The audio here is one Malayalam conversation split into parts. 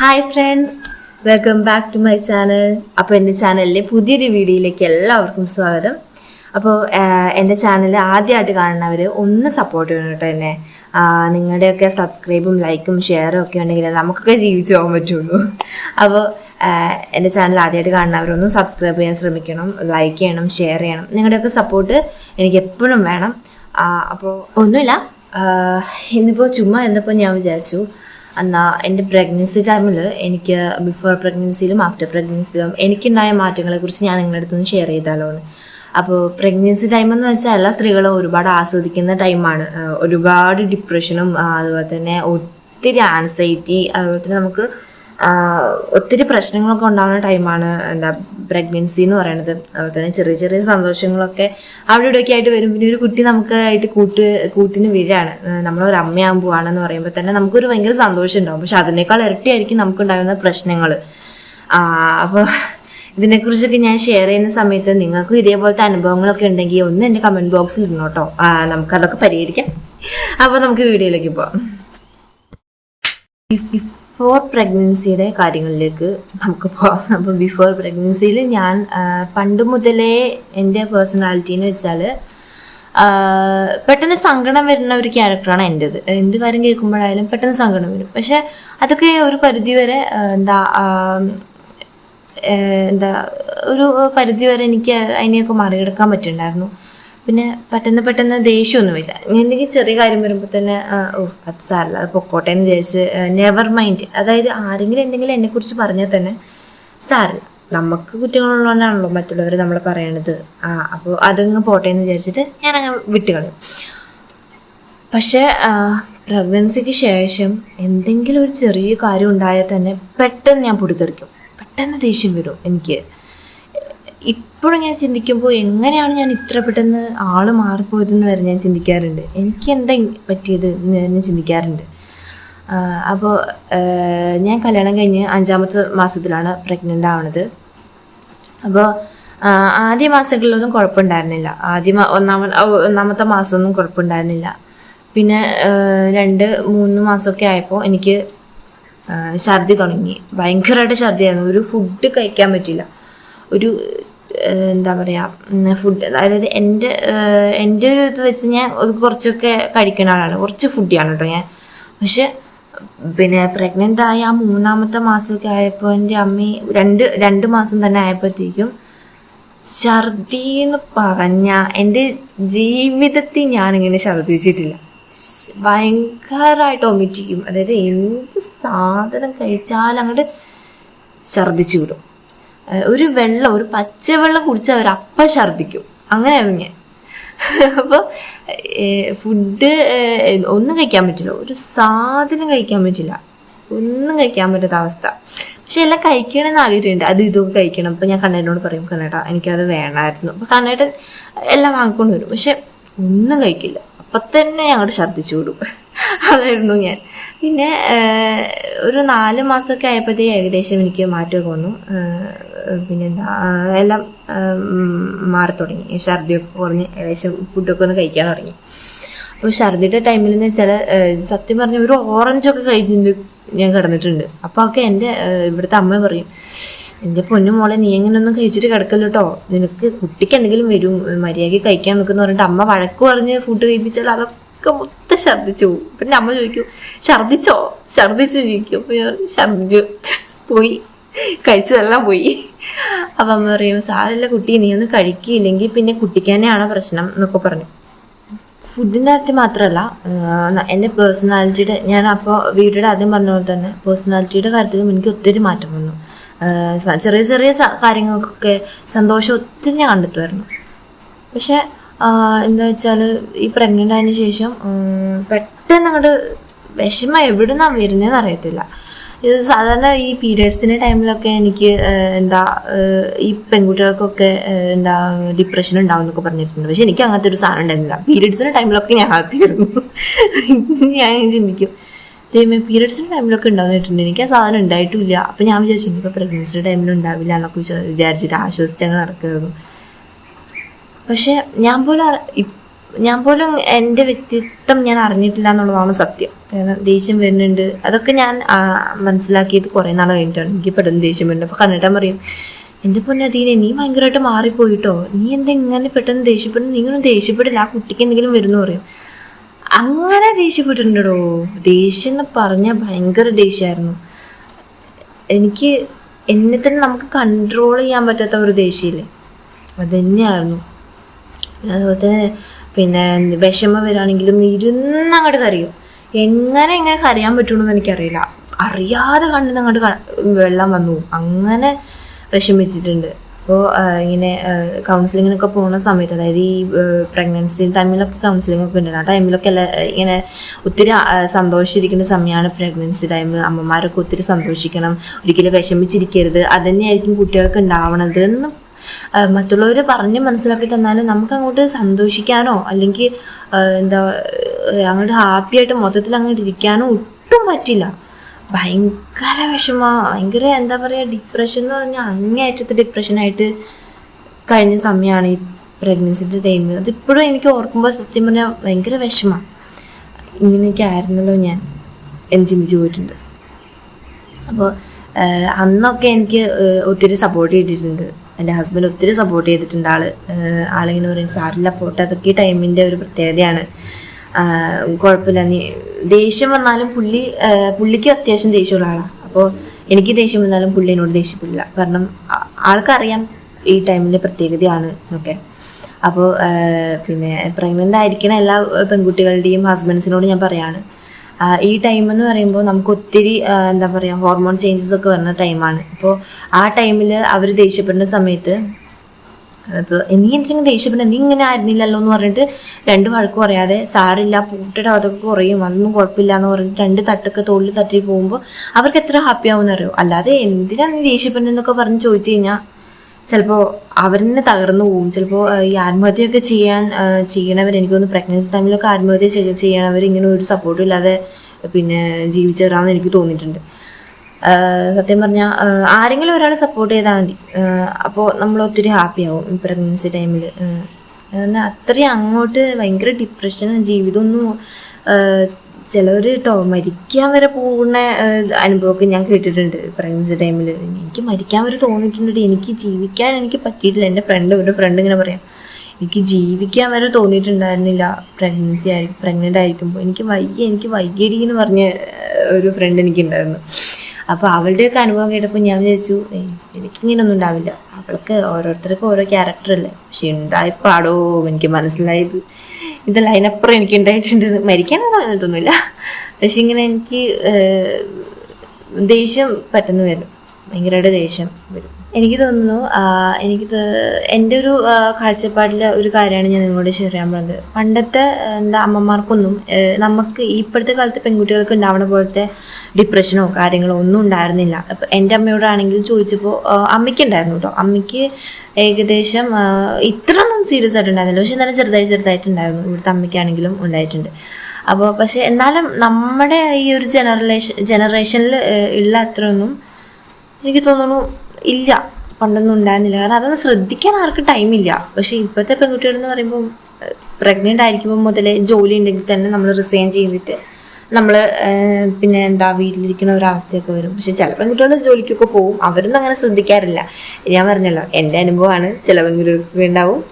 Hi friends welcome back to my channel അപ്പോൾ എന്റെ ചാനലിലെ പുതിയൊരു വീഡിയോയിലേക്ക് എല്ലാവർക്കും സ്വാഗതം. അപ്പോൾ എന്റെ ചാനൽ ആദ്യമായിട്ട് കാണുന്നവർ ഒന്ന് സപ്പോർട്ട് ചെയ്യണം കേട്ടോ എന്നെ. നിങ്ങളുടെയൊക്കെ സബ്സ്ക്രൈബും ലൈക്കും ഷെയറും ഒക്കെ ഉണ്ടെങ്കിൽ നമുക്കൊക്കെ ജീവിച്ചു പോകാൻ പറ്റുള്ളൂ. അപ്പോൾ എന്റെ ചാനൽ ആദ്യമായിട്ട് കാണുന്നവരൊന്നും സബ്സ്ക്രൈബ് ചെയ്യാൻ ശ്രമിക്കണം ലൈക്ക് ചെയ്യണം ഷെയർ ചെയ്യണം. നിങ്ങളുടെയൊക്കെ സപ്പോർട്ട് എനിക്ക് എപ്പോഴും വേണം. അപ്പോൾ ഒന്നുമില്ല. ഇന്നിപ്പോൾ ചുമ്മാ എന്നപ്പോൾ ഞാൻ വിചാരിച്ചു എന്നാ എന്റെ പ്രഗ്നൻസി ടൈമിൽ എനിക്ക് ബിഫോർ പ്രഗ്നൻസിയിലും ആഫ്റ്റർ പ്രഗ്നൻസിയിലും എനിക്കുണ്ടായ മാറ്റങ്ങളെക്കുറിച്ച് ഞാൻ നിങ്ങളുടെ അടുത്തൊന്ന് ഷെയർ ചെയ്താലോ അപ്പോൾ പ്രഗ്നൻസി ടൈം എന്ന് വെച്ചാൽ എല്ലാ സ്ത്രീകളും ഒരുപാട് ആസ്വദിക്കുന്ന ടൈമാണ് ഒരുപാട് ഡിപ്രഷനും അതുപോലെ തന്നെ ഒത്തിരി ആൻസൈറ്റി അതുപോലെ തന്നെ നമുക്ക് ഒത്തിരി പ്രശ്നങ്ങളൊക്കെ ഉണ്ടാകുന്ന ടൈമാണ് എന്താ പ്രഗ്നൻസി എന്ന് പറയുന്നത് അതുപോലെ തന്നെ ചെറിയ ചെറിയ സന്തോഷങ്ങളൊക്കെ അവിടെ ഇവിടെയൊക്കെ ആയിട്ട് വരും. പിന്നെ ഒരു കുട്ടി നമുക്ക് ആയിട്ട് കൂട്ട് കൂട്ടിന് വീഴാണ്. നമ്മളൊരു അമ്മയാകാൻ പോവാണെന്ന് പറയുമ്പോൾ തന്നെ നമുക്കൊരു ഭയങ്കര സന്തോഷം ഉണ്ടാവും. പക്ഷെ അതിനേക്കാൾ നമുക്ക് ഉണ്ടാകുന്ന പ്രശ്നങ്ങൾ അപ്പോൾ ഇതിനെക്കുറിച്ചൊക്കെ ഞാൻ ഷെയർ ചെയ്യുന്ന സമയത്ത് നിങ്ങൾക്കും ഇതേപോലത്തെ അനുഭവങ്ങളൊക്കെ ഉണ്ടെങ്കിൽ ഒന്ന് എന്റെ കമന്റ് ബോക്സിൽ ഇടണം കേട്ടോ. നമുക്കതൊക്കെ പരിഹരിക്കാം. അപ്പോൾ നമുക്ക് വീഡിയോയിലേക്ക് പോവാം. ബിഫോർ പ്രഗ്നൻസിയുടെ കാര്യങ്ങളിലേക്ക് നമുക്ക് പോകാം അപ്പോൾ ബിഫോർ പ്രഗ്നൻസിയിൽ ഞാൻ പണ്ട് മുതലേ എന്റെ പേഴ്സണാലിറ്റി എന്ന് വെച്ചാൽ പെട്ടെന്ന് സങ്കടം വരുന്ന ഒരു ക്യാരക്ടറാണ് എന്റെത് എന്ത് കാര്യം കേൾക്കുമ്പോഴായാലും പെട്ടെന്ന് സങ്കടം വരും. പക്ഷെ അതൊക്കെ ഒരു പരിധി വരെ എന്താ എന്താ ഒരു പരിധി വരെ എനിക്ക് അതിനെയൊക്കെ മറികടക്കാൻ പറ്റുന്നുണ്ടായിരുന്നു പിന്നെ പെട്ടെന്ന് പെട്ടെന്ന് ദേഷ്യമൊന്നുമില്ല എന്തെങ്കിലും ചെറിയ കാര്യം വരുമ്പോൾ തന്നെ ഓ അത് സാരല്ല അത് പൊക്കോട്ടെ എന്ന് വിചാരിച്ച് നെവർ മൈൻഡ് അതായത് ആരെങ്കിലും എന്തെങ്കിലും എന്നെക്കുറിച്ച് പറഞ്ഞാൽ തന്നെ സാരല്ല. നമുക്ക് കുറ്റങ്ങളുള്ളതുകൊണ്ടാണല്ലോ മറ്റുള്ളവർ നമ്മൾ പറയണത്. ആ അപ്പോൾ അതങ്ങ് പോട്ടെ എന്ന് വിചാരിച്ചിട്ട് ഞാൻ അങ്ങ് വിട്ടുകളയും പക്ഷേ പ്രഗ്നൻസിക്ക് ശേഷം എന്തെങ്കിലും ഒരു ചെറിയ കാര്യം ഉണ്ടായാൽ തന്നെ പെട്ടെന്ന് ഞാൻ പൊടിത്തെറിക്കും. പെട്ടെന്ന് ദേഷ്യം വരും എനിക്ക്. ഇപ്പോഴും ഞാൻ ചിന്തിക്കുമ്പോൾ എങ്ങനെയാണ് ഞാൻ ഇത്ര പെട്ടെന്ന് ആൾ മാറിപ്പോയതെന്ന് വരെ ഞാൻ ചിന്തിക്കാറുണ്ട്. എനിക്ക് എന്താ പറ്റിയത് എന്ന് ഞാൻ ചിന്തിക്കാറുണ്ട്. അപ്പോൾ ഞാൻ കല്യാണം കഴിഞ്ഞ് അഞ്ചാമത്തെ മാസത്തിലാണ് പ്രഗ്നന്റ് ആവണത്. അപ്പോൾ ആദ്യ മാസങ്ങളിലൊന്നും കുഴപ്പമുണ്ടായിരുന്നില്ല. ആദ്യ ഒന്നാമ ഒന്നാമത്തെ മാസമൊന്നും കുഴപ്പമുണ്ടായിരുന്നില്ല. പിന്നെ രണ്ട് മൂന്ന് മാസമൊക്കെ ആയപ്പോൾ എനിക്ക് ഛർദി തുടങ്ങി. ഭയങ്കരമായിട്ട് ഛർദിയായിരുന്നു. ഒരു ഫുഡ് കഴിക്കാൻ പറ്റില്ല ഒരു എന്താ പറയുക ഫുഡ് അതായത് എന്റെ എന്റെ ഒരു ഇത് വെച്ച് ഞാൻ കുറച്ചൊക്കെ കഴിക്കുന്ന ആളാണ്. കുറച്ച് ഫുഡിയാണ് കേട്ടോ ഞാൻ. പക്ഷെ പിന്നെ പ്രഗ്നന്റ് ആയ ആ മൂന്നാമത്തെ മാസമൊക്കെ ആയപ്പോൾ എന്റെ അമ്മ രണ്ട് രണ്ട് മാസം തന്നെ ആയപ്പോഴത്തേക്കും ഛർദി എന്ന് പറഞ്ഞ എന്റെ ജീവിതത്തിൽ ഞാനിങ്ങനെ ഛർദിച്ചിട്ടില്ല ഭയങ്കരമായിട്ട് ഒമിറ്റിക്കും അതായത് എന്ത് സാധനം കഴിച്ചാലും അങ്ങോട്ട് ഛർദിച്ചു വിടും. ഒരു വെള്ളം ഒരു പച്ചവെള്ളം കുടിച്ചാൽ അവർ അപ്പ ഛർദിക്കും അങ്ങനെയായിരുന്നു ഞാൻ. അപ്പോൾ ഫുഡ് ഒന്നും കഴിക്കാൻ പറ്റില്ല. ഒരു സാധനം കഴിക്കാൻ പറ്റില്ല. ഒന്നും കഴിക്കാൻ പറ്റാത്ത അവസ്ഥ. പക്ഷെ എല്ലാം കഴിക്കണമെന്ന് ആഗ്രഹമുണ്ട്. അത് ഇതൊക്കെ കഴിക്കണം. അപ്പൊ ഞാൻ കണ്ണേട്ടനോട് പറയും കണ്ണേട്ട എനിക്കത് വേണമായിരുന്നു. അപ്പം കണ്ണേട്ടൻ എല്ലാം വാങ്ങിക്കൊണ്ട് വരും. പക്ഷെ ഒന്നും കഴിക്കില്ല. അപ്പം തന്നെ ഞങ്ങൾ ഛർദ്ദിച്ചു വിടും. അതായിരുന്നു ഞാൻ. പിന്നെ ഒരു നാല് മാസമൊക്കെ ആയപ്പോഴത്തേക്ക് ഏകദേശം എനിക്ക് മാറ്റമൊക്കെ വന്നു. പിന്നെന്താ എല്ലാം മാറി തുടങ്ങി. ഛർദിയൊക്കെ കുറഞ്ഞ് ഏകദേശം ഫുഡൊക്കെ ഒന്ന് കഴിക്കാൻ തുടങ്ങി. അപ്പോൾ ഛർദിയുടെ ടൈമിൽ എന്ന് വെച്ചാൽ സത്യം പറഞ്ഞ ഒരു ഓറഞ്ചൊക്കെ കഴിച്ചിട്ട് ഞാൻ കിടന്നിട്ടുണ്ട്. അപ്പോൾ ഒക്കെ എന്റെ ഇവിടുത്തെ അമ്മ പറയും എന്റെ പൊന്നു മോളെ നീ എങ്ങനെ ഒന്നും കഴിച്ചിട്ട് കിടക്കല്ലോ കേട്ടോ നിനക്ക് കുട്ടിക്ക് എന്തെങ്കിലും വരും മര്യാദയ്ക്ക് കഴിക്കാൻ നിൽക്കുന്ന പറഞ്ഞിട്ട് അമ്മ വഴക്ക് പറഞ്ഞ് ഫുഡ് കഴിപ്പിച്ചാൽ അതൊക്കെ മൊത്തം ഛർദ്ദിച്ചു പോകും. പിന്നെ അമ്മ ചോദിക്കും ഛർദ്ദിച്ചോ ഛർദ്ദിച്ചു ചോദിക്കും ഛർദ്ദിച്ചു പോയി. കഴിച്ചതെല്ലാം പോയി. അപ്പം അമ്മ പറയും സാരല്ല കുട്ടി നീ ഒന്ന് കഴിക്കില്ലെങ്കിൽ പിന്നെ കുട്ടിക്ക് തന്നെയാണ് പ്രശ്നം എന്നൊക്കെ പറഞ്ഞു. ഫുഡിന്റെ കാര്യത്തിൽ മാത്രമല്ല എന്റെ പേഴ്സണാലിറ്റിയുടെ ഞാൻ അപ്പോൾ വീടിയുടെ ആദ്യം പറഞ്ഞ പോലെ തന്നെ പേഴ്സണാലിറ്റിയുടെ കാര്യത്തിലും എനിക്ക് ഒത്തിരി മാറ്റം വന്നു. ചെറിയ ചെറിയ കാര്യങ്ങൾക്കൊക്കെ സന്തോഷം ഒത്തിരി ഞാൻ കണ്ടെത്തുമായിരുന്നു പക്ഷെ എന്താ വെച്ചാൽ ഈ പ്രഗ്നന്റ് ആയതിനു ശേഷം പെട്ടെന്ന് അങ്ങോട്ട് വിഷമം എവിടെ നിന്നാണ് വരുന്നതെന്ന് അറിയത്തില്ല. ഇത് സാധാരണ ഈ പീരിയഡ്സിന്റെ ടൈമിലൊക്കെ എനിക്ക് എന്താ ഈ പെൺകുട്ടികൾക്കൊക്കെ എന്താ ഡിപ്രഷൻ ഉണ്ടാവും എന്നൊക്കെ പറഞ്ഞിട്ടുണ്ട്. പക്ഷെ എനിക്ക് അങ്ങനത്തെ ഒരു സാധനം ഉണ്ടായിരുന്നില്ല. പീരിയഡ്സിന്റെ ടൈമിലൊക്കെ ഞാൻ ഹാപ്പി ആയിരുന്നു. ഞാൻ ചിന്തിക്കും. ദൈവമേ പീരിയഡ്സിന്റെ ടൈമിലൊക്കെ ഉണ്ടാവുന്നിട്ടുണ്ട് എനിക്ക് ആ സാധനം ഉണ്ടായിട്ടില്ല. അപ്പം ഞാൻ വിചാരിച്ചു ഇനിയിപ്പോൾ പ്രഗ്നൻസിയുടെ ടൈമിൽ ഉണ്ടാവില്ല എന്നൊക്കെ വിചാ- വിചാരിച്ചിട്ട് ആശ്വസിച്ചങ്ങ് നടക്കുന്നു പക്ഷെ ഞാൻ പോലും ഞാൻ പോലും എന്റെ വ്യക്തിത്വം ഞാൻ അറിഞ്ഞിട്ടില്ല എന്നുള്ളതാണ് സത്യം ദേഷ്യം വരുന്നുണ്ട്. അതൊക്കെ ഞാൻ മനസ്സിലാക്കിയത് കുറേ നാൾ കഴിഞ്ഞിട്ടാണ്. എനിക്ക് പെട്ടെന്ന് ദേഷ്യം വരുന്നുണ്ട്. അപ്പോൾ കണ്ടിട്ടാൻ പറയും എന്റെ പൊന്നതീനെ നീ ഭയങ്കരമായിട്ട് മാറിപ്പോയിട്ടോ? നീ എന്താ ഇങ്ങനെ പെട്ടെന്ന് ദേഷ്യപ്പെടുന്നു? നീ ഇങ്ങനെ ദേഷ്യപ്പെടില്ല. ആ കുട്ടിക്ക് എന്തെങ്കിലും വരുന്നു പറയും. അങ്ങനെ ദേഷ്യപ്പെട്ടിട്ടുണ്ടോ ദേഷ്യം എന്ന് പറഞ്ഞാൽ ഭയങ്കര ദേഷ്യമായിരുന്നു എനിക്ക് എന്നെ തന്നെ നമുക്ക് കൺട്രോൾ ചെയ്യാൻ പറ്റാത്ത ഒരു ദേഷ്യമില്ലേ അത് തന്നെയായിരുന്നു പിന്നെ അതുപോലെ തന്നെ പിന്നെ വിഷമം വരാണെങ്കിലും ഇരുന്ന് അങ്ങോട്ട് കരയും. എങ്ങനെ ഇങ്ങനെ കരയാൻ പറ്റുമെന്ന് എനിക്കറിയില്ല. അറിയാതെ കണ്ണിന്ന് അങ്ങോട്ട് വെള്ളം വന്നു. അങ്ങനെ വിഷമിച്ചിട്ടുണ്ട്. അപ്പോൾ ഇങ്ങനെ കൗൺസിലിങ്ങിനൊക്കെ പോകുന്ന സമയത്ത് അതായത് ഈ പ്രഗ്നൻസി ടൈമിലൊക്കെ കൗൺസിലിംഗ് ഒക്കെ ഉണ്ട്. ആ ടൈമിലൊക്കെ ഇങ്ങനെ ഒത്തിരി സന്തോഷിച്ചിരിക്കുന്ന സമയമാണ് പ്രഗ്നൻസി ടൈം അമ്മമാരൊക്കെ ഒത്തിരി സന്തോഷിക്കണം. ഒരിക്കലും വിഷമിച്ചിരിക്കരുത്. അതുതന്നെയായിരിക്കും കുട്ടികൾക്ക് ഉണ്ടാവണത് എന്ന് മറ്റുള്ളവർ പറഞ്ഞ് മനസ്സിലാക്കി തന്നാലും നമുക്ക് അങ്ങോട്ട് സന്തോഷിക്കാനോ അല്ലെങ്കിൽ എന്താ അങ്ങോട്ട് ഹാപ്പി ആയിട്ട് മൊത്തത്തിൽ അങ്ങോട്ട് ഇരിക്കാനോ ഒട്ടും പറ്റില്ല. ഭയങ്കര വിഷമ ഭയങ്കര എന്താ പറയുക ഡിപ്രഷൻ എന്ന് പറഞ്ഞാൽ അങ്ങേയറ്റത്തെ ഡിപ്രഷനായിട്ട് കഴിഞ്ഞ സമയമാണ് ഈ പ്രഗ്നൻസിന്റെ ടൈം അതിപ്പോഴും എനിക്ക് ഓർക്കുമ്പോൾ സത്യം പറഞ്ഞാൽ ഭയങ്കര വിഷമമാണ് ഇങ്ങനെയൊക്കെ ആയിരുന്നല്ലോ ഞാൻ എന്ന് ചിന്തിച്ചു പോയിട്ടുണ്ട്. അപ്പോൾ അന്നൊക്കെ എനിക്ക് ഒത്തിരി സപ്പോർട്ട് ചെയ്തിട്ടുണ്ട്. എന്റെ ഹസ്ബൻഡ് ഒത്തിരി സപ്പോർട്ട് ചെയ്തിട്ടുണ്ട്. ആൾ ആളിങ്ങനെ പറയും സാറില്ല പോട്ടെ അതൊക്കെ ഈ ടൈമിന്റെ ഒരു പ്രത്യേകതയാണ്. കുഴപ്പമില്ല. നീ ദേഷ്യം വന്നാലും പുള്ളി പുള്ളിക്ക് അത്യാവശ്യം ദേഷ്യമുള്ള ആളാണ് അപ്പോൾ എനിക്ക് ദേഷ്യം വന്നാലും പുള്ളി എന്നോട് ദേഷ്യപ്പെടില്ല. കാരണം ആൾക്കറിയാം ഈ ടൈമിന്റെ പ്രത്യേകതയാണ് എന്നൊക്കെ. അപ്പോൾ പിന്നെ പ്രഗ്നന്റ് ആയിരിക്കുന്ന എല്ലാ പെൺകുട്ടികളുടെയും ഹസ്ബൻഡ്സിനോട് ഞാൻ പറയാണ്. ഈ ടൈം എന്ന് പറയുമ്പോൾ നമുക്ക് ഒത്തിരി എന്താ പറയുക ഹോർമോൺ ചേഞ്ചസ് ഒക്കെ വരുന്ന ടൈമാണ് അപ്പോൾ ആ ടൈമിൽ അവർ ദേഷ്യപ്പെടുന്ന സമയത്ത് ഇപ്പോൾ നീ എന്തെങ്കിലും ദേഷ്യപ്പെടുന്ന നീ ഇങ്ങനെ ആയിരുന്നില്ലല്ലോ എന്ന് പറഞ്ഞിട്ട് രണ്ട് വഴക്ക് പറയാതെ സാറില്ല പൂട്ടിട്ട് അതൊക്കെ കുറയും അതൊന്നും കുഴപ്പമില്ല എന്ന് പറഞ്ഞിട്ട് രണ്ട് തട്ടൊക്കെ തോളിൽ തട്ടി പോകുമ്പോൾ അവർക്ക് എത്ര ഹാപ്പി ആവുമെന്ന് അറിയോ? അല്ലാതെ എന്തിനാണ് നീ ദേഷ്യപ്പെടുന്നതെന്നൊക്കെ പറഞ്ഞ് ചോദിച്ചു കഴിഞ്ഞാൽ ചിലപ്പോൾ അവരെന്നെ തകർന്നു പോകും ചിലപ്പോൾ ഈ ആത്മഹത്യയൊക്കെ ചെയ്യാൻ ചെയ്യണവർ എനിക്ക് തോന്നുന്നു പ്രഗ്നൻസി ടൈമിലൊക്കെ ആത്മഹത്യ ചെയ്യ- ചെയ്യണവർ ഇങ്ങനെ ഒരു സപ്പോർട്ടും ഇല്ലാതെ പിന്നെ ജീവിച്ചവരാന്ന് എനിക്ക് തോന്നിയിട്ടുണ്ട്. സത്യം പറഞ്ഞാൽ ആരെങ്കിലും ഒരാൾ സപ്പോർട്ട് ചെയ്താൽ മതി. അപ്പോൾ നമ്മൾ ഒത്തിരി ഹാപ്പി ആവും പ്രഗ്നൻസി ടൈമിൽ അത്രയും അങ്ങോട്ട് ഭയങ്കര ഡിപ്രഷനും ജീവിതമൊന്നും ചിലവർ കേട്ടോ മരിക്കാൻ വരെ പോകുന്ന അനുഭവമൊക്കെ ഞാൻ കേട്ടിട്ടുണ്ട്. പ്രഗ്നൻസി ടൈമിൽ എനിക്ക് മരിക്കാൻ വരെ തോന്നിയിട്ടുണ്ട്. എനിക്ക് ജീവിക്കാൻ എനിക്ക് പറ്റിയിട്ടില്ല. എന്റെ ഫ്രണ്ട് ഒരു ഫ്രണ്ട് ഇങ്ങനെ പറയാം. എനിക്ക് ജീവിക്കാൻ വരെ തോന്നിയിട്ടുണ്ടായിരുന്നില്ല. പ്രഗ്നൻസി ആയി പ്രഗ്നന്റ് ആയിരിക്കുമ്പോൾ എനിക്ക് വയ്യ എനിക്ക് വയ്യടി എന്ന് പറഞ്ഞ ഒരു ഫ്രണ്ട് എനിക്കുണ്ടായിരുന്നു. അപ്പോൾ അവളുടെയൊക്കെ അനുഭവം കേട്ടപ്പോൾ ഞാൻ വിചാരിച്ചു "ഏയ്, എനിക്കിങ്ങനൊന്നും ഉണ്ടാവില്ല. അവൾക്ക് ഓരോരുത്തർക്കും ഓരോ ക്യാരക്ടർ അല്ലേ. പക്ഷെ ഉണ്ടായപ്പാടോ എനിക്ക് മനസ്സിലായത് ഇതല്ല അതിനപ്പുറം എനിക്ക് ഉണ്ടായിട്ടുണ്ട് മരിക്കാൻ പറഞ്ഞിട്ടൊന്നുമില്ല. പക്ഷെ ഇങ്ങനെ എനിക്ക് ദേഷ്യം പെട്ടെന്ന് വരും. ഭയങ്കരമായിട്ട് ദേഷ്യം വരും. എനിക്ക് തോന്നുന്നു എനിക്ക് എന്റെ ഒരു കാഴ്ചപ്പാടിൽ ഒരു കാര്യമാണ് ഞാൻ നിങ്ങളോട് ഷെയർ ചെയ്യാൻ പോകുന്നത് പണ്ടത്തെ എന്താ അമ്മമാർക്കൊന്നും നമുക്ക് ഇപ്പോഴത്തെ കാലത്ത് പെൺകുട്ടികൾക്ക് ഉണ്ടാവുന്ന പോലത്തെ ഡിപ്രഷനോ കാര്യങ്ങളോ ഒന്നും ഉണ്ടായിരുന്നില്ല. അപ്പം എന്റെ അമ്മയോടാണെങ്കിലും ചോദിച്ചപ്പോൾ അമ്മയ്ക്ക് ഉണ്ടായിരുന്നു കേട്ടോ അമ്മയ്ക്ക് ഏകദേശം ഇത്ര ഇത്രയൊന്നും സീരിയസ് ആയിട്ട് ഉണ്ടായിരുന്നില്ല. പക്ഷെ എന്നാലും ചെറുതായി ചെറുതായിട്ടുണ്ടായിരുന്നു. ഇവിടുത്തെ അമ്മയ്ക്കാണെങ്കിലും ഉണ്ടായിട്ടുണ്ട്. അപ്പോൾ പക്ഷെ എന്നാലും നമ്മുടെ ഈ ഒരു ജനറേഷൻ ജനറേഷനിൽ ഉള്ള അത്രയൊന്നും എനിക്ക് തോന്നുന്നു ഇല്ല. പണ്ടൊന്നും ഉണ്ടായിരുന്നില്ല. കാരണം അതൊന്നും ശ്രദ്ധിക്കാൻ ആർക്കും ടൈമില്ല പക്ഷെ ഇപ്പോഴത്തെ പെൺകുട്ടികൾ എന്ന് പറയുമ്പോൾ പ്രഗ്നന്റ് ആയിരിക്കുമ്പോൾ മുതലേ ജോലി ഉണ്ടെങ്കിൽ തന്നെ നമ്മൾ റിസൈൻ ചെയ്തിട്ട് നമ്മൾ പിന്നെ എന്താ വീട്ടിലിരിക്കുന്ന ഒരവസ്ഥയൊക്കെ വരും. പക്ഷെ ചില പെൺകുട്ടികൾ ജോലിക്കൊക്കെ പോകും. അവരൊന്നും അങ്ങനെ ശ്രദ്ധിക്കാറില്ല. ഞാൻ പറഞ്ഞല്ലോ എന്റെ അനുഭവമാണ് ചില പെൺകുട്ടികൾക്ക് ഉണ്ടാവും.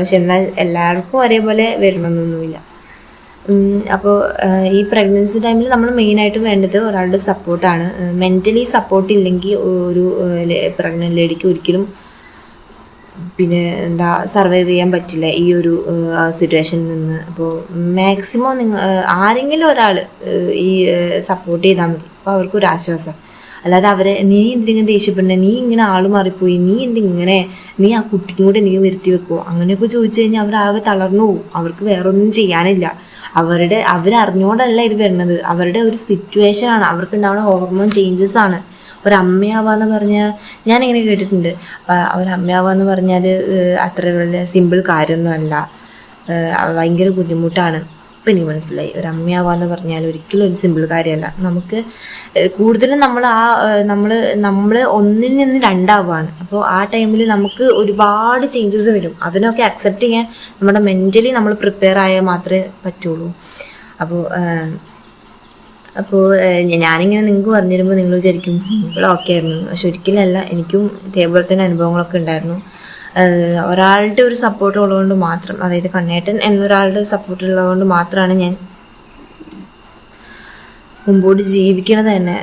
പക്ഷെ എന്നാൽ എല്ലാവർക്കും ഒരേപോലെ വരണമെന്നൊന്നുമില്ല. അപ്പോൾ ഈ പ്രഗ്നൻസി ടൈമിൽ നമ്മൾ മെയിനായിട്ട് വേണ്ടത് ഒരാളുടെ സപ്പോർട്ടാണ് മെന്റലി സപ്പോർട്ട് ഇല്ലെങ്കിൽ ഒരു പ്രഗ്നന്റ് ലേഡിക്ക് ഒരിക്കലും പിന്നെ എന്താ സർവൈവ് ചെയ്യാൻ പറ്റില്ല ഈ ഒരു സിറ്റുവേഷനിൽ നിന്ന്. അപ്പോൾ മാക്സിമം നിങ്ങൾ ആരെങ്കിലും ഒരാൾ ഈ സപ്പോർട്ട് ചെയ്താൽ മതി. അപ്പോൾ അവർക്കൊരു ആശ്വാസം അല്ലാതെ അവരെ നീ എന്തിങ്ങനെ ദേഷ്യപ്പെടണേ? നീ ഇങ്ങനെ ആൾ മാറിപ്പോയി. നീ എന്തിങ്ങനെ? നീ ആ കുട്ടിക്കും കൂടെ എന്തെങ്കിലും വരുത്തി വെക്കുമോ അങ്ങനെയൊക്കെ ചോദിച്ചു കഴിഞ്ഞാൽ അവർ ആകെ തളർന്നു പോകും അവർക്ക് വേറൊന്നും ചെയ്യാനില്ല. അവരുടെ അവരറിഞ്ഞുകൊണ്ടല്ല ഇത് വരുന്നത് അവരുടെ ഒരു സിറ്റുവേഷൻ ആണ്. അവർക്ക് ഉണ്ടാവുന്ന ഹോർമോൺ ചേഞ്ചസ് ആണ്. ഒരമ്മയാവാന്ന് പറഞ്ഞാൽ ഞാനിങ്ങനെ കേട്ടിട്ടുണ്ട്. ഒരമ്മയാവാന്ന് പറഞ്ഞാൽ അത്ര വലിയ സിമ്പിൾ കാര്യമൊന്നുമല്ല. ഭയങ്കര ബുദ്ധിമുട്ടാണ്. ഇപ്പം എനിക്ക് മനസ്സിലായി. ഒരു അമ്മയാവാന്ന് പറഞ്ഞാൽ ഒരിക്കലും ഒരു സിമ്പിൾ കാര്യമല്ല. നമുക്ക് കൂടുതലും നമ്മൾ ആ നമ്മൾ നമ്മൾ ഒന്നിൽ നിന്ന് രണ്ടാവുകയാണ്. അപ്പോൾ ആ ടൈമിൽ നമുക്ക് ഒരുപാട് ചേഞ്ചസ് വരും. അതിനൊക്കെ അക്സെപ്റ്റ് ചെയ്യാൻ നമ്മുടെ മെന്റലി നമ്മൾ പ്രിപ്പയർ ആയാൽ മാത്രമേ പറ്റുള്ളൂ. അപ്പോൾ അപ്പോൾ ഞാനിങ്ങനെ നിങ്ങൾക്ക് പറഞ്ഞു തരുമ്പോൾ നിങ്ങൾ വിചാരിക്കും ഇവിടെ ഓക്കെ ആയിരുന്നു. പക്ഷെ ഒരിക്കലല്ല എനിക്കും ഇതേപോലെ തന്നെ അനുഭവങ്ങളൊക്കെ ഉണ്ടായിരുന്നു. ഒരാളുടെ ഒരു സപ്പോർട്ട് ഉള്ളതുകൊണ്ട് മാത്രം അതായത് കണ്ണേട്ടൻ എന്നൊരാളുടെ സപ്പോർട്ട് ഉള്ളതുകൊണ്ട് മാത്രമാണ് ഞാൻ മുമ്പോട്ട് ജീവിക്കണത് തന്നെ.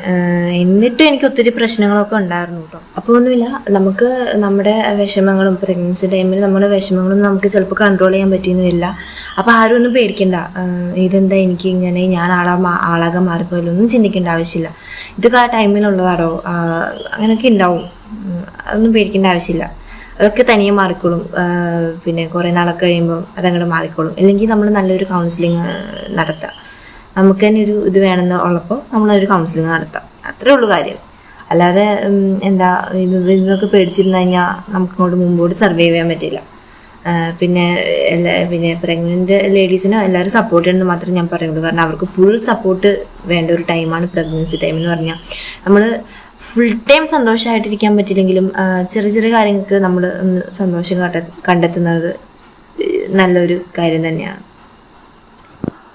എന്നിട്ടും എനിക്ക് ഒത്തിരി പ്രശ്നങ്ങളൊക്കെ ഉണ്ടായിരുന്നു കേട്ടോ. അപ്പോൾ ഒന്നുമില്ല നമുക്ക് നമ്മുടെ വിഷമങ്ങളും പ്രഗ്നൻസി ടൈമിൽ നമ്മുടെ വിഷമങ്ങളും നമുക്ക് ചിലപ്പോൾ കൺട്രോൾ ചെയ്യാൻ പറ്റിയെന്നില്ല അപ്പോൾ ആരും ഒന്നും പേടിക്കണ്ട. ഇതെന്താ എനിക്ക് ഇങ്ങനെ ഞാൻ ആളാ ആളാകെ ആളാകാൻ മാറിപ്പോയല്ലോ ഒന്നും ചിന്തിക്കേണ്ട ആവശ്യമില്ല. ഇതൊക്കെ ആ ടൈമിലുള്ളതാടോ ആഹ് അങ്ങനെയൊക്കെ ഉണ്ടാവും. അതൊന്നും പേടിക്കേണ്ട ആവശ്യമില്ല. അതൊക്കെ തനിയെ മാറിക്കോളും. പിന്നെ കുറേ നാളൊക്കെ കഴിയുമ്പോൾ അതങ്ങോട്ട് മാറിക്കോളും. അല്ലെങ്കിൽ നമ്മൾ നല്ലൊരു കൗൺസിലിംഗ് നടത്താം. നമുക്ക് തന്നെ ഒരു ഇത് വേണമെന്ന് ഉള്ളപ്പോൾ നമ്മളൊരു കൗൺസിലിംഗ് നടത്താം. അത്രേ ഉള്ളൂ കാര്യം. അല്ലാതെ എന്താ ഇത് ഇതിനൊക്കെ പേടിച്ചിരുന്നു കഴിഞ്ഞാൽ നമുക്ക് ഇങ്ങോട്ട് മുമ്പോട്ട് സർവൈവ് ചെയ്യാൻ പറ്റില്ല. പിന്നെ എല്ലാ പിന്നെ പ്രഗ്നന്റ് ലേഡീസിന് എല്ലാവരും സപ്പോർട്ട് ചെയ്യണമെന്ന് മാത്രമേ ഞാൻ പറയുള്ളൂ. കാരണം അവർക്ക് ഫുൾ സപ്പോർട്ട് വേണ്ട ഒരു ടൈമാണ് പ്രഗ്നൻസി ടൈം എന്ന് പറഞ്ഞാൽ നമ്മൾ ഫുൾ ടൈം സന്തോഷമായിട്ടിരിക്കാൻ പറ്റില്ലെങ്കിലും ചെറിയ ചെറിയ കാര്യങ്ങൾക്ക് നമ്മൾ സന്തോഷം കണ്ടെത്തുന്നത് നല്ലൊരു കാര്യം തന്നെയാണ്.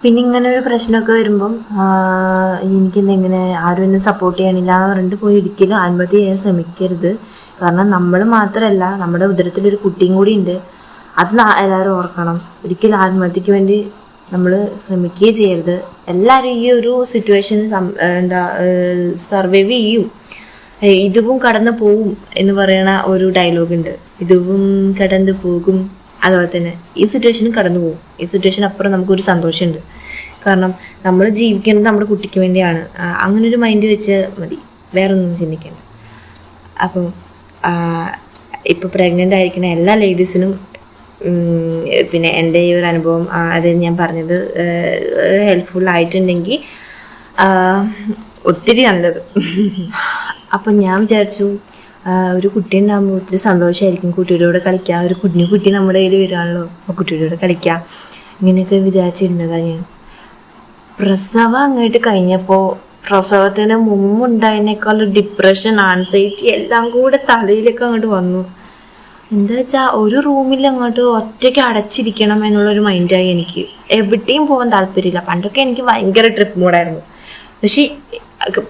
പിന്നെ ഇങ്ങനെ ഒരു പ്രശ്നമൊക്കെ വരുമ്പം എനിക്കെന്താ ഇങ്ങനെ ആരും എന്നെ സപ്പോർട്ട് ചെയ്യണില്ല എന്ന് പറഞ്ഞിട്ട് പോയി ഒരിക്കലും അനുമതി ചെയ്യാൻ ശ്രമിക്കരുത്. കാരണം നമ്മൾ മാത്രമല്ല നമ്മുടെ ഉദരത്തിലൊരു കുട്ടിയും കൂടി ഉണ്ട്. അത് എല്ലാവരും ഓർക്കണം. ഒരിക്കലും ആത്മഹത്യക്ക് വേണ്ടി നമ്മൾ ശ്രമിക്കുകയും ചെയ്യരുത്. എല്ലാവരും ഈ ഒരു സിറ്റുവേഷൻ എന്താ സർവൈവ് ചെയ്യും. ഇതും ഇതുവും കടന്നു പോവും എന്ന് പറയുന്ന ഒരു ഡയലോഗ് ഉണ്ട്. ഇതുവും കടന്നു പോകും. അതുപോലെ തന്നെ ഈ സിറ്റുവേഷനും കടന്നു പോകും ഈ സിറ്റുവേഷൻ അപ്പുറം നമുക്കൊരു സന്തോഷമുണ്ട്. കാരണം നമ്മൾ ജീവിക്കുന്നത് നമ്മുടെ കുട്ടിക്ക് വേണ്ടിയാണ്. അങ്ങനെ ഒരു മൈൻഡ് വെച്ച് മതി. വേറെ ഒന്നും ചിന്തിക്കേണ്ട. അപ്പം ഇപ്പോൾ പ്രഗ്നന്റ് ആയിരിക്കുന്ന എല്ലാ ലേഡീസിനും പിന്നെ എന്റെ ഈ ഒരു അനുഭവം അത് ഞാൻ പറഞ്ഞത് ഹെൽപ്ഫുൾ ആയിട്ടുണ്ടെങ്കിൽ ഒത്തിരി നല്ലത്. അപ്പം ഞാൻ വിചാരിച്ചു ഒരു കുട്ടി ഉണ്ടാകുമ്പോൾ ഒത്തിരി സന്തോഷമായിരിക്കും കുട്ടിയുടെ കൂടെ കളിക്കാം ഒരു കുഞ്ഞു കുട്ടി നമ്മുടെ കയ്യിൽ വരികയാണല്ലോ അപ്പോൾ കുട്ടിയുടെ കൂടെ കളിക്കാം. ഇങ്ങനെയൊക്കെ വിചാരിച്ചിരുന്നതാണ് ഞാൻ. പ്രസവം അങ്ങോട്ട് കഴിഞ്ഞപ്പോൾ പ്രസവത്തിന് മുമ്പുണ്ടായതിനേക്കാൾ ഡിപ്രഷൻ ആൻസൈറ്റി എല്ലാം കൂടെ തലയിലേക്ക് അങ്ങോട്ട് വന്നു. എന്താ വെച്ചാൽ ഒരു റൂമിൽ അങ്ങോട്ട് ഒറ്റയ്ക്ക് അടച്ചിരിക്കണം എന്നുള്ളൊരു മൈൻഡായി എനിക്ക്. എവിടെയും പോകാൻ താല്പര്യമില്ല. പണ്ടൊക്കെ എനിക്ക് ഭയങ്കര ട്രിപ്പ് മൂടായിരുന്നു പക്ഷേ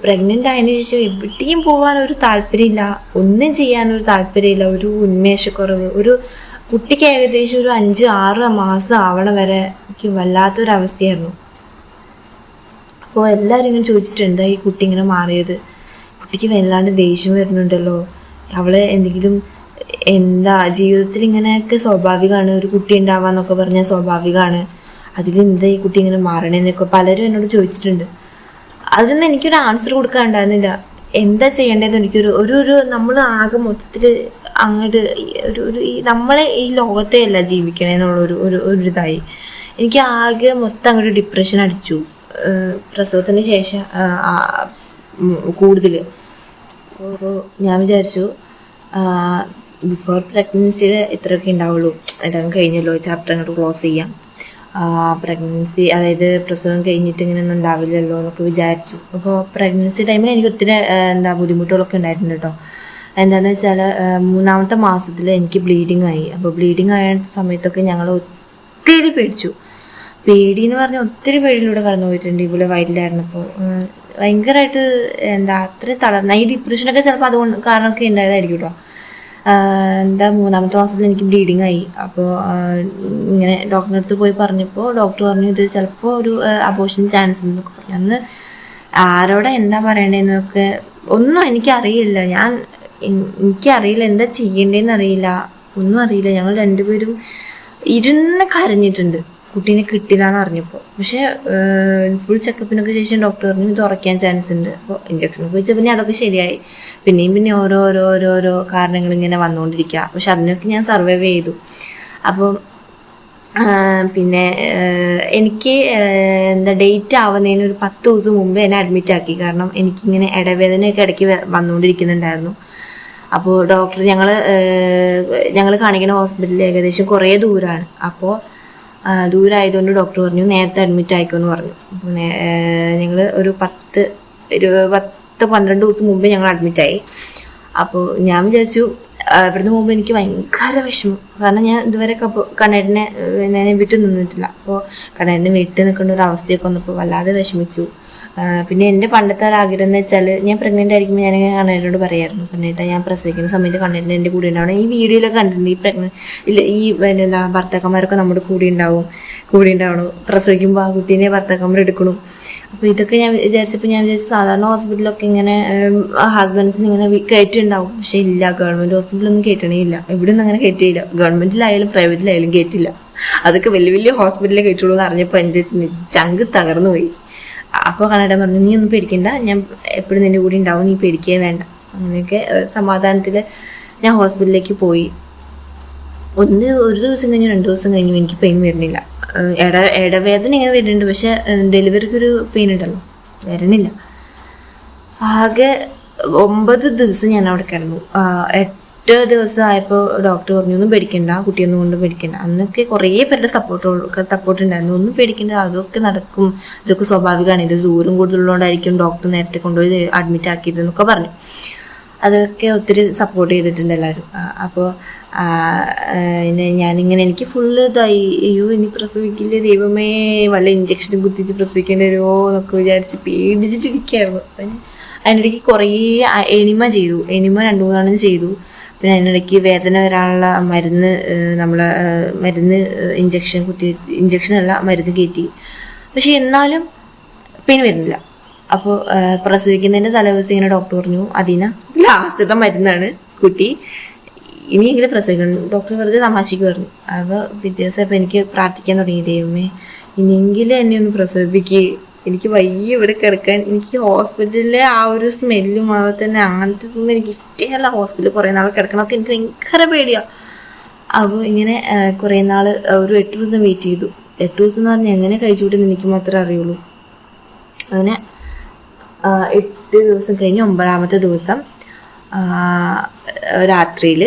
പ്രഗ്നന്റ് ആയതിനു ശേഷം എവിടെയും പോകാൻ ഒരു താല്പര്യമില്ല. ഒന്നും ചെയ്യാൻ ഒരു താല്പര്യമില്ല. ഒരു ഉന്മേഷക്കുറവ്. ഒരു കുട്ടിക്ക് ഏകദേശം ഒരു അഞ്ച് ആറ് മാസം ആവണ വരെ എനിക്ക് വല്ലാത്തൊരവസ്ഥയായിരുന്നു. അപ്പോൾ എല്ലാവരും ഇങ്ങനെ ചോദിച്ചിട്ടുണ്ട് ഈ കുട്ടി ഇങ്ങനെ മാറിയത്? കുട്ടിക്ക് വല്ലാണ്ട് ദേഷ്യം വരുന്നുണ്ടല്ലോ. അവളെ എന്തെങ്കിലും എന്താ ജീവിതത്തിൽ ഇങ്ങനെയൊക്കെ സ്വാഭാവികമാണ് ഒരു കുട്ടി ഉണ്ടാവാന്നൊക്കെ പറഞ്ഞാൽ സ്വാഭാവികമാണ് അതിലെന്താ ഈ കുട്ടി ഇങ്ങനെ മാറണേന്നൊക്കെ പലരും എന്നോട് ചോദിച്ചിട്ടുണ്ട്. അതിനൊന്നും എനിക്കൊരു ആൻസർ കൊടുക്കാണ്ടായിരുന്നില്ല എന്താ ചെയ്യേണ്ടതെന്ന് എനിക്കൊരു ഒരു ഒരു നമ്മൾ ആകെ മൊത്തത്തിൽ അങ്ങോട്ട് ഒരു ഒരു ഈ നമ്മളെ ഈ ലോകത്തെ അല്ല ജീവിക്കണേന്നുള്ളൊരു ഒരു ഒരു ഇതായി. എനിക്ക് ആകെ മൊത്തം അങ്ങോട്ട് ഡിപ്രഷൻ അടിച്ചു. പ്രസവത്തിന് ശേഷം കൂടുതൽ ഞാൻ വിചാരിച്ചു ബിഫോർ പ്രഗ്നൻസിയിൽ ഇത്രയൊക്കെ ഉണ്ടാവുള്ളൂ. എല്ലാം കഴിഞ്ഞല്ലോ ചാപ്റ്റർ അങ്ങോട്ട് ക്ലോസ് ചെയ്യാം. പ്രഗ്നൻസി അതായത് പ്രസവം കഴിഞ്ഞിട്ട് ഇങ്ങനെയൊന്നും ഉണ്ടാവില്ലല്ലോ എന്നൊക്കെ വിചാരിച്ചു. അപ്പോൾ പ്രഗ്നൻസി ടൈമിൽ എനിക്ക് ഒത്തിരി എന്താ ബുദ്ധിമുട്ടുകളൊക്കെ ഉണ്ടായിരുന്നു കേട്ടോ എന്താണെന്ന് വെച്ചാൽ മൂന്നാമത്തെ മാസത്തിൽ എനിക്ക് ബ്ലീഡിങ് ആയി. അപ്പോൾ ബ്ലീഡിങ് ആയ സമയത്തൊക്കെ ഞങ്ങൾ ഒത്തിരി പേടിച്ചു. പേടി എന്ന് പറഞ്ഞാൽ ഒത്തിരി പേടിയിലൂടെ കടന്നു പോയിട്ടുണ്ട് ഇവിടെ വയറ്റിലായിരുന്നപ്പോൾ ഭയങ്കരമായിട്ട് എന്താ അത്രയും തളർന്ന ഈ ഡിപ്രഷനൊക്കെ ചിലപ്പോൾ അതുകൊണ്ട് കാരണമൊക്കെ ഉണ്ടായതായിരിക്കും കേട്ടോ എന്താ മൂന്നാമത്തെ മാസത്തിൽ എനിക്ക് ബ്ലീഡിങ് ആയി. അപ്പോൾ ഇങ്ങനെ ഡോക്ടറിന്റെ അടുത്ത് പോയി പറഞ്ഞപ്പോൾ ഡോക്ടർ പറഞ്ഞു ഇത് ചിലപ്പോൾ ഒരു അബോഷൻ ചാൻസ് എന്നൊക്കെ പറഞ്ഞു. അന്ന് ആരോടെ എന്താ പറയണ്ടതെന്നൊക്കെ ഒന്നും എനിക്കറിയില്ല. ഞാൻ എനിക്കറിയില്ല എന്താ ചെയ്യേണ്ടതെന്ന് അറിയില്ല ഒന്നും അറിയില്ല. ഞങ്ങൾ രണ്ടുപേരും ഇരുന്ന് കരഞ്ഞിട്ടുണ്ട്. കുട്ടീനെ കിട്ടില്ല എന്ന് അറിഞ്ഞപ്പോൾ പക്ഷേ ഫുൾ ചെക്കപ്പിനൊക്കെ ശേഷം ഡോക്ടർ പറഞ്ഞു ഇത് ഉറക്കാൻ ചാൻസ് ഉണ്ട്. അപ്പോൾ ഇഞ്ചക്ഷനൊക്കെ വെച്ചാൽ പിന്നെ അതൊക്കെ ശരിയായി. പിന്നെയും പിന്നെ ഓരോ ഓരോ ഓരോ ഓരോ കാരണങ്ങൾ ഇങ്ങനെ വന്നുകൊണ്ടിരിക്കുക പക്ഷെ അതിനൊക്കെ ഞാൻ സർവൈവ് ചെയ്തു. അപ്പോൾ പിന്നെ എനിക്ക് എന്താ ഡേറ്റ് ആവുന്നതിന് ഒരു പത്ത് ദിവസം മുമ്പ് എന്നെ അഡ്മിറ്റ് ആക്കി. കാരണം എനിക്കിങ്ങനെ ഇടവേദനയൊക്കെ ഇടയ്ക്ക് വന്നുകൊണ്ടിരിക്കുന്നുണ്ടായിരുന്നു അപ്പോൾ ഡോക്ടർ ഞങ്ങൾ ഞങ്ങൾ കാണിക്കുന്ന ഹോസ്പിറ്റലിൽ ഏകദേശം കുറേ ദൂരമാണ് അപ്പോൾ ആ, ദൂരെ ഡോക്ടർ പറഞ്ഞു നേരത്തെ അഡ്മിറ്റ് ആയിക്കോന്ന് പറഞ്ഞു. അപ്പോൾ ഞങ്ങൾ ഒരു പത്ത് ഒരു പത്ത് പന്ത്രണ്ട് ദിവസം മുമ്പ് ഞങ്ങൾ അഡ്മിറ്റായി അപ്പോൾ ഞാൻ വിചാരിച്ചു ഇവിടുന്ന് പോകുമ്പോൾ എനിക്ക് ഭയങ്കര വിഷമം. കാരണം ഞാൻ ഇതുവരെ കണ്ണേട്ടനെ വീട്ടിൽ നിന്നിട്ടില്ല. അപ്പോൾ കണ്ണേട്ടനെ വീട്ടിൽ നിൽക്കേണ്ട ഒരു അവസ്ഥയൊക്കെ വന്നപ്പോൾ വല്ലാതെ വിഷമിച്ചു. പിന്നെ എന്റെ പണ്ടത്തെ ആഗ്രഹം എന്ന് വെച്ചാൽ ഞാൻ പ്രഗ്നന്റ് ആയിരിക്കുമ്പോൾ ഞാൻ കണ്ണേട്ടനോട് പറയായിരുന്നു. കണ്ണേട്ട ഞാൻ പ്രസവിക്കുന്ന സമയത്ത് കണ്ണേട്ടൻ എന്റെ കൂടെ ഉണ്ടാവണം. ഈ വീഡിയോയിലൊക്കെ കണ്ടിട്ടുണ്ട്. ഈ പ്രഗ്നന്റ് ഈ എന്താ ഭർത്താക്കന്മാരൊക്കെ നമ്മുടെ കൂടെ ഉണ്ടാവും. കൂടെ ഉണ്ടാവണം. പ്രസവിക്കുമ്പോൾ ആ കുട്ടീനെ ഭർത്താക്കന്മാർ എടുക്കണം. അപ്പോൾ ഇതൊക്കെ ഞാൻ വിചാരിച്ചപ്പോൾ ഞാൻ വിചാരിച്ചു സാധാരണ ഹോസ്പിറ്റലൊക്കെ ഇങ്ങനെ ഹസ്ബൻഡ്സിന് ഇങ്ങനെ കയറ്റുണ്ടാവും പക്ഷേ ഇല്ല ഗവൺമെന്റ് ഹോസ്പിറ്റലൊന്നും കയറ്റണേ ഇല്ല ഇവിടെ ഒന്നും അങ്ങനെ കയറ്റിയില്ല ഗവൺമെന്റിലായാലും പ്രൈവറ്റിലായാലും കയറ്റില്ല അതൊക്കെ വലിയ വലിയ ഹോസ്പിറ്റലിൽ കയറ്റുള്ളൂ എന്ന് അറിഞ്ഞപ്പോൾ എന്റെ ചങ്ക് തകർന്നു പോയി അപ്പോൾ കണ്ണട പറഞ്ഞു നീ ഒന്നും പേടിക്കണ്ട. ഞാൻ എപ്പോഴും നിന്റെ കൂടെ ഉണ്ടാവും. നീ പേടിക്കുകയും വേണ്ട. അങ്ങനെയൊക്കെ സമാധാനത്തിൽ ഞാൻ ഹോസ്പിറ്റലിലേക്ക് പോയി. ഒന്ന് ഒരു ദിവസം കഴിഞ്ഞു രണ്ട് ദിവസം കഴിഞ്ഞു എനിക്ക് പെയിൻ വരുന്നില്ല. ഇട ഇടവേദന ഇങ്ങനെ വരുന്നുണ്ട്. പക്ഷെ ഡെലിവറിക്ക് ഒരു പെയിൻ ഉണ്ടല്ലോ. വരണില്ല ആകെ ഒമ്പത് ദിവസം ഞാൻ അവിടെ കിടന്നു. ആ, ദിവസമായപ്പോൾ ഡോക്ടർ പറഞ്ഞു ഒന്നും പേടിക്കണ്ട കുട്ടിയൊന്നും കൊണ്ട് പേടിക്കണ്ട. അന്നൊക്കെ കുറേ പേരുടെ സപ്പോർട്ട് സപ്പോർട്ട് ഉണ്ടായിരുന്നു. ഒന്നും പേടിക്കണ്ട അതൊക്കെ നടക്കും. ഇതൊക്കെ സ്വാഭാവികമാണ്. ഇത് ദൂരം കൂടുതലുള്ളതുകൊണ്ടായിരിക്കും ഡോക്ടർ നേരത്തെ കൊണ്ടുപോയി അഡ്മിറ്റ് ആക്കിയത് എന്നൊക്കെ പറഞ്ഞു. അതൊക്കെ ഒത്തിരി സപ്പോർട്ട് ചെയ്തിട്ടുണ്ട് എല്ലാവരും. അപ്പോൾ ഞാനിങ്ങനെ എനിക്ക് ഫുള്ള് ഇതായി. അയ്യോ ഇനി പ്രസവിക്കില്ല? ദൈവമേ വല്ല ഇഞ്ചക്ഷനും കുത്തിച്ച് പ്രസവിക്കേണ്ടി വരുമോ? എന്നൊക്കെ വിചാരിച്ച് പേടിച്ചിട്ടിരിക്കുകയായിരുന്നു. അപ്പം അതിനിടയ്ക്ക് കുറേ എനിമ ചെയ്തു. എനിമ രണ്ടു മൂന്നെണ്ണം ചെയ്തു. പിന്നെ അതിനിടയ്ക്ക് വേദന വരാനുള്ള മരുന്ന് നമ്മൾ മരുന്ന് ഇഞ്ചക്ഷൻ കുത്തി ഇഞ്ചക്ഷൻ അല്ല മരുന്ന് കയറ്റി. പക്ഷെ എന്നാലും പെയിൻ വരുന്നില്ല. അപ്പോൾ പ്രസവിക്കുന്നതിന്റെ തലേദിവസം ഇങ്ങനെ ഡോക്ടർ പറഞ്ഞു അതിന ലാസ്റ്റത്തെ മരുന്നാണ് കുട്ടി. ഇനിയെങ്കിലും പ്രസവിക്കണം. ഡോക്ടർ വെറുതെ തമാശയ്ക്ക് പറഞ്ഞു. അപ്പോൾ ദിവസം അപ്പോൾ എനിക്ക് പ്രാർത്ഥിക്കാൻ തുടങ്ങി ദൈവമേ ഇനിയെങ്കിലും എന്നെ ഒന്ന് പ്രസവിപ്പിക്കുക എനിക്ക് വയ്യ ഇവിടെ കിടക്കാൻ. എനിക്ക് ഹോസ്പിറ്റലിലെ ആ ഒരു സ്മെല്ലും അതുപോലെ തന്നെ അങ്ങനത്തെ ഒന്നും എനിക്ക് ഇഷ്ടമല്ല. ഹോസ്പിറ്റലിൽ കുറേ നാൾ കിടക്കണമൊക്കെ എനിക്ക് ഭയങ്കര പേടിയാണ് അപ്പോൾ ഇങ്ങനെ കുറേ നാൾ ഒരു എട്ട് ദിവസം വെയിറ്റ് ചെയ്തു. എട്ട് ദിവസം എന്ന് പറഞ്ഞാൽ എങ്ങനെ കഴിച്ചു കൂട്ടി എനിക്ക് മാത്രമേ അറിയുള്ളൂ. അങ്ങനെ എട്ട് ദിവസം കഴിഞ്ഞ് ഒമ്പതാമത്തെ ദിവസം രാത്രിയിൽ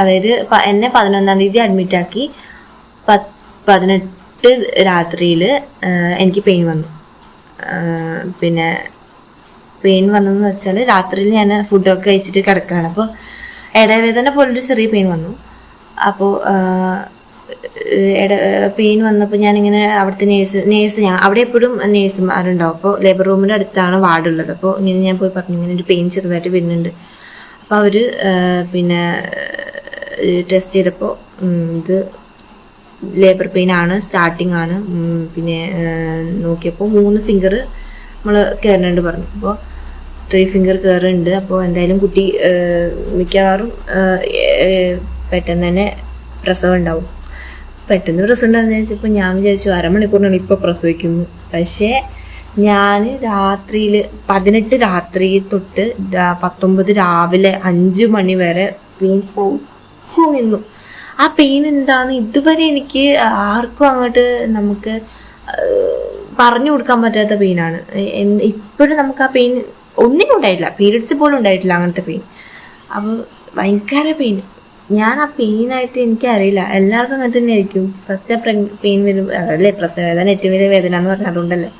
അതായത് എന്നെ പതിനൊന്നാം തീയതി അഡ്മിറ്റ് ആക്കി. പത്ത് പതിനെട്ട് രാത്രിയിൽ എനിക്ക് പെയിൻ വന്നു. പിന്നെ പെയിൻ വന്നതെന്ന് വെച്ചാൽ രാത്രിയിൽ ഞാൻ ഫുഡൊക്കെ കഴിച്ചിട്ട് കിടക്കുകയാണ് അപ്പോൾ ഇടവേദന പോലൊരു ചെറിയ പെയിൻ വന്നു. അപ്പോൾ പെയിൻ വന്നപ്പോൾ ഞാനിങ്ങനെ അവിടുത്തെ നേഴ്സ് നേഴ്സ് ഞാൻ അവിടെ എപ്പോഴും നേഴ്സുമാരുണ്ടാവും. അപ്പോൾ ലേബർ റൂമിന്റെ അടുത്താണ് വാർഡുള്ളത്. അപ്പോൾ ഇങ്ങനെ ഞാൻ പോയി പറഞ്ഞു ഇങ്ങനെ ഒരു പെയിൻ ചെറുതായിട്ട് വരുന്നുണ്ട്. അപ്പോൾ അവർ പിന്നെ ടെസ്റ്റ് ചെയ്തപ്പോൾ ഇത് ലേബർ പെയിൻ ആണ് സ്റ്റാർട്ടിങ് ആണ്. പിന്നെ നോക്കിയപ്പോൾ മൂന്ന് ഫിംഗർ നമ്മൾ കയറുന്നുണ്ട് പറഞ്ഞു. അപ്പോൾ ത്രീ ഫിംഗർ കയറുന്നുണ്ട് അപ്പോൾ എന്തായാലും കുട്ടി മിക്കവാറും പെട്ടെന്ന് തന്നെ പ്രസവം ഉണ്ടാവും. പെട്ടെന്ന് പ്രസവം ഉണ്ടാകുന്ന വെച്ചപ്പോൾ ഞാൻ വിചാരിച്ചു അരമണിക്കൂറിനാണ് ഇപ്പോൾ പ്രസവിക്കുന്നു. പക്ഷേ ഞാൻ രാത്രിയിൽ പതിനെട്ട് രാത്രി തൊട്ട് പത്തൊമ്പത് രാവിലെ അഞ്ച് മണി വരെ പെയിൻ സഹിച്ചു നിന്നു. ആ പെയിൻ എന്താണ് ഇതുവരെ എനിക്ക് ആർക്കും അങ്ങോട്ട് നമുക്ക് പറഞ്ഞു കൊടുക്കാൻ പറ്റാത്ത പെയിനാണ് ഇപ്പോഴും നമുക്ക് ആ പെയിൻ ഒന്നിനും ഉണ്ടായിട്ടില്ല. പീരീഡ്സ് പോലും ഉണ്ടായിട്ടില്ല അങ്ങനത്തെ പെയിൻ അപ്പോൾ ഭയങ്കര പെയിൻ ഞാൻ ആ പെയിൻ പെയിനായിട്ട് എനിക്കറിയില്ല. എല്ലാവർക്കും അങ്ങനെ തന്നെ ആയിരിക്കും ഫസ്റ്റ് പെയിൻ വരും. അതല്ലേ പ്രസവ വേദന ഏറ്റവും വലിയ വേദന എന്ന് പറഞ്ഞാൽ അതുകൊണ്ടല്ലേ.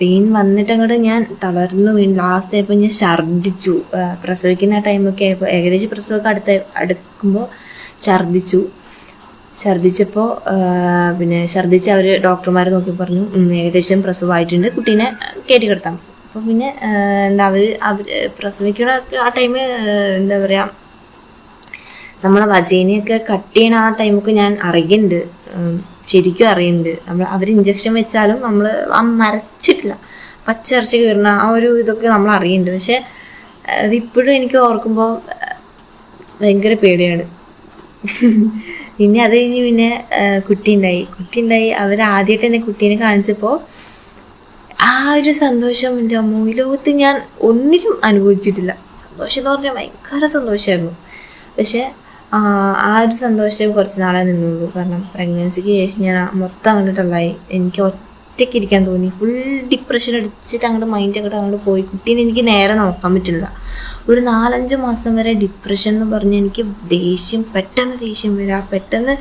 പെയിൻ വന്നിട്ട് അങ്ങോട്ട് ഞാൻ തളർന്നു വീണ്. ലാസ്റ്റ് ആയപ്പോൾ ഞാൻ ഛർദ്ദിച്ചു. പ്രസവിക്കുന്ന ടൈമൊക്കെ ആയപ്പോൾ ഏകദേശം പ്രസവമൊക്കെ അടുത്ത അടുക്കുമ്പോൾ ഛർദ്ദിച്ചു ഛർദ്ദിച്ചപ്പോൾ പിന്നെ ഛർദ്ദിച്ച് അവർ ഡോക്ടർമാർ നോക്കി പറഞ്ഞു "ഉം, ഏകദേശം പ്രസവമായിട്ടുണ്ട് കുട്ടീനെ കയറ്റി കിടത്താം അപ്പോൾ പിന്നെ എന്താ അവർ അവർ പ്രസവിക്കണ ആ ടൈം എന്താ പറയുക നമ്മളെ വജേനയൊക്കെ കട്ട് ചെയ്യണ ആ ടൈമൊക്കെ ഞാൻ അറിയുന്നുണ്ട്. ശരിക്കും അറിയുന്നുണ്ട്. നമ്മൾ അവർ ഇഞ്ചക്ഷൻ വെച്ചാലും നമ്മൾ ആ മരച്ചിട്ടില്ല. പച്ചിറച്ചി കയറുന്ന ആ ഒരു ഇതൊക്കെ നമ്മൾ അറിയുന്നുണ്ട്. പക്ഷെ അതിപ്പോഴും എനിക്ക് ഓർക്കുമ്പോൾ ഭയങ്കര പേടിയാണ്. പിന്നെ അത് കഴിഞ്ഞ് പിന്നെ കുട്ടി ഉണ്ടായി കുട്ടി ഉണ്ടായി അവർ ആദ്യമായിട്ട് എന്നെ കുട്ടീനെ കാണിച്ചപ്പോൾ ആ ഒരു സന്തോഷം എന്റെ അമ്മ. ഈ ലോകത്ത് ഞാൻ ഒന്നിലും അനുഭവിച്ചിട്ടില്ല. സന്തോഷം എന്ന് പറഞ്ഞാൽ ഭയങ്കര സന്തോഷമായിരുന്നു പക്ഷേ ആ ഒരു സന്തോഷം കുറച്ച് നാളെ നിന്നുള്ളൂ. കാരണം പ്രഗ്നൻസിക്ക് ശേഷം ഞാൻ മൊത്തം അങ്ങോട്ട് ഡള്ളായി എനിക്ക് ഒറ്റയ്ക്ക് ഇരിക്കാൻ തോന്നി. ഫുൾ ഡിപ്രഷൻ അടിച്ചിട്ട് അങ്ങോട്ട് മൈൻഡ് അങ്ങോട്ട് അങ്ങോട്ട് പോയി. കുട്ടീനെ എനിക്ക് നേരെ നോക്കാൻ പറ്റില്ല. ഒരു നാലഞ്ച് മാസം വരെ ഡിപ്രഷൻ എന്ന് പറഞ്ഞ് എനിക്ക് ദേഷ്യം പെട്ടെന്ന് ദേഷ്യം വരിക പെട്ടെന്ന്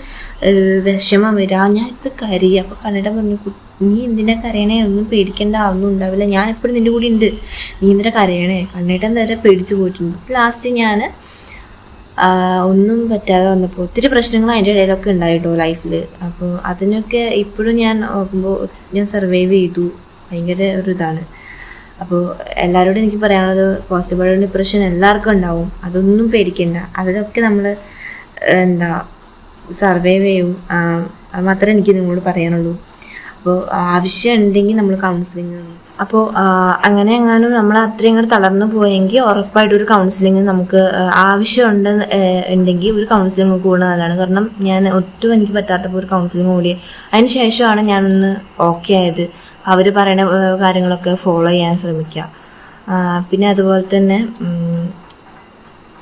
വിഷമം വരിക ഞാൻ ഇത് കരയുക അപ്പോൾ കന്നഡ പറഞ്ഞു നീ എന്തിനാ കരയണേ? ഒന്നും പേടിക്കേണ്ട ആവുന്നു ഉണ്ടാവില്ല. ഞാൻ എപ്പോഴും നിന്റെ കൂടെ ഉണ്ട്. നീ എന്തിനാ കരയണേ? കണ്ണേട്ടൻ നേരെ പേടിച്ചു പോയിട്ടുണ്ട്. ലാസ്റ്റ് ഞാൻ ഒന്നും പറ്റാതെ വന്നപ്പോൾ ഒത്തിരി പ്രശ്നങ്ങൾ അതിന്റെ ഇടയിലൊക്കെ ഉണ്ടായിട്ടോ ലൈഫിൽ അപ്പോൾ അതിനൊക്കെ ഇപ്പോഴും ഞാൻ നോക്കുമ്പോൾ ഞാൻ സർവൈവ് ചെയ്തു. ഭയങ്കര ഒരു ഇതാണ്. അപ്പോൾ എല്ലാവരോടും എനിക്ക് പറയാനുള്ളത് പോസിബിൾ ഡിപ്രഷൻ എല്ലാവർക്കും ഉണ്ടാവും. അതൊന്നും പേടിക്കണ്ട. അതിലൊക്കെ നമ്മൾ എന്താ സർവൈവ് ചെയ്യും. അത് മാത്രമേ എനിക്ക് നിങ്ങളോട് പറയാനുള്ളൂ. അപ്പോൾ ആവശ്യമുണ്ടെങ്കിൽ നമ്മൾ കൗൺസിലിംഗ് അപ്പോൾ അങ്ങനെ എങ്ങാനും നമ്മൾ അത്രയും കൂടെ തളർന്നു പോയെങ്കിൽ ഉറപ്പായിട്ടും ഒരു കൗൺസിലിംഗ് നമുക്ക് ആവശ്യമുണ്ട് ഉണ്ടെങ്കിൽ ഒരു കൗൺസിലിംഗ് കൂടുന്നത് നല്ലതാണ്. കാരണം ഞാൻ ഒട്ടും എനിക്ക് പറ്റാത്തപ്പോൾ ഒരു കൗൺസിലിംഗ് കൂടി. അതിന് ശേഷമാണ് ഞാനൊന്ന് ഓക്കെ ആയത്. അവർ പറയുന്ന കാര്യങ്ങളൊക്കെ ഫോളോ ചെയ്യാൻ ശ്രമിക്കുക പിന്നെ അതുപോലെ തന്നെ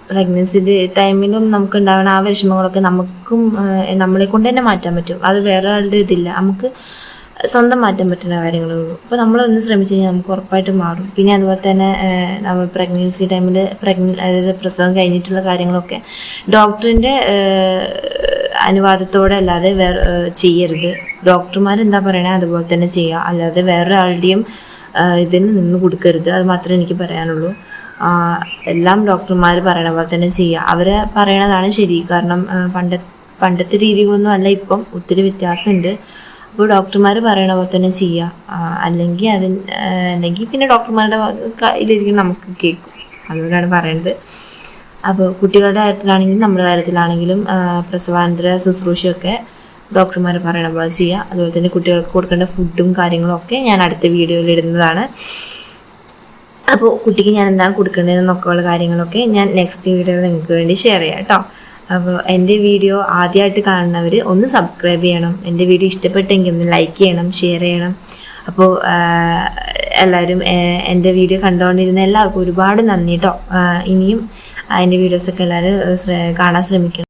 പ്രഗ്നൻസി ടൈമിലും നമുക്ക് ഉണ്ടാവുന്ന ആ വിഷമങ്ങളൊക്കെ നമുക്കും നമ്മളെ കൊണ്ട് തന്നെ മാറ്റാൻ പറ്റും. അത് വേറെ ആളുടെ ഇതില്ല. നമുക്ക് സ്വന്തം മാറ്റാൻ പറ്റുന്ന കാര്യങ്ങളേ ഉള്ളൂ. അപ്പോൾ നമ്മളൊന്ന് ശ്രമിച്ചു കഴിഞ്ഞാൽ നമുക്ക് ഉറപ്പായിട്ട് മാറും. പിന്നെ അതുപോലെ തന്നെ നമ്മൾ പ്രഗ്നൻസി ടൈമിൽ പ്രഗ്ന അതായത് പ്രസവം കഴിഞ്ഞിട്ടുള്ള കാര്യങ്ങളൊക്കെ ഡോക്ടറിന്റെ അനുവാദത്തോടെ അല്ലാതെ വേറെ ചെയ്യരുത്. ഡോക്ടർമാർ എന്താ പറയണേ അതുപോലെ തന്നെ ചെയ്യുക അല്ലാതെ വേറൊരാളുടെയും ഇതിന് നിന്ന് കൊടുക്കരുത്. അത് മാത്രമേ എനിക്ക് പറയാനുള്ളൂ. എല്ലാം ഡോക്ടർമാർ പറയണ പോലെ തന്നെ ചെയ്യുക അവർ പറയണതാണ് ശരി. കാരണം പണ്ട പണ്ടത്തെ രീതികളൊന്നും അല്ല ഇപ്പം. ഒത്തിരി വ്യത്യാസമുണ്ട് അപ്പോൾ ഡോക്ടർമാർ പറയണ പോലെ തന്നെ ചെയ്യുക അല്ലെങ്കിൽ അതിന് അല്ലെങ്കിൽ പിന്നെ ഡോക്ടർമാരുടെ കയ്യിലിരിക്കും നമുക്ക് കേൾക്കും. അതുകൊണ്ടാണ് പറയണത്. അപ്പോൾ കുട്ടികളുടെ കാര്യത്തിലാണെങ്കിലും നമ്മുടെ കാര്യത്തിലാണെങ്കിലും പ്രസവാനന്തര ശുശ്രൂഷയൊക്കെ ഡോക്ടർമാർ പറയണ പോലെ ചെയ്യുക അതുപോലെ തന്നെ കുട്ടികൾക്ക് കൊടുക്കേണ്ട ഫുഡും കാര്യങ്ങളും ഒക്കെ ഞാൻ അടുത്ത വീഡിയോയിൽ ഇടുന്നതാണ്. അപ്പോൾ കുട്ടിക്ക് ഞാൻ എന്താണ് കൊടുക്കേണ്ടതെന്നൊക്കെയുള്ള കാര്യങ്ങളൊക്കെ ഞാൻ നെക്സ്റ്റ് വീഡിയോയിൽ നിങ്ങൾക്ക് വേണ്ടി ഷെയർ ചെയ്യാം കേട്ടോ. അപ്പോൾ എന്റെ വീഡിയോ ആദ്യമായിട്ട് കാണുന്നവർ ഒന്ന് സബ്സ്ക്രൈബ് ചെയ്യണം. എന്റെ വീഡിയോ ഇഷ്ടപ്പെട്ടെങ്കിൽ ഒന്ന് ലൈക്ക് ചെയ്യണം ഷെയർ ചെയ്യണം. അപ്പോൾ എല്ലാവരും എന്റെ വീഡിയോ കണ്ടുകൊണ്ടിരുന്ന എല്ലാവർക്കും ഒരുപാട് നന്ദി കേട്ടോ ഇനിയും എന്റെ വീഡിയോസൊക്കെ എല്ലാവരും കാണാൻ ശ്രമിക്കണം.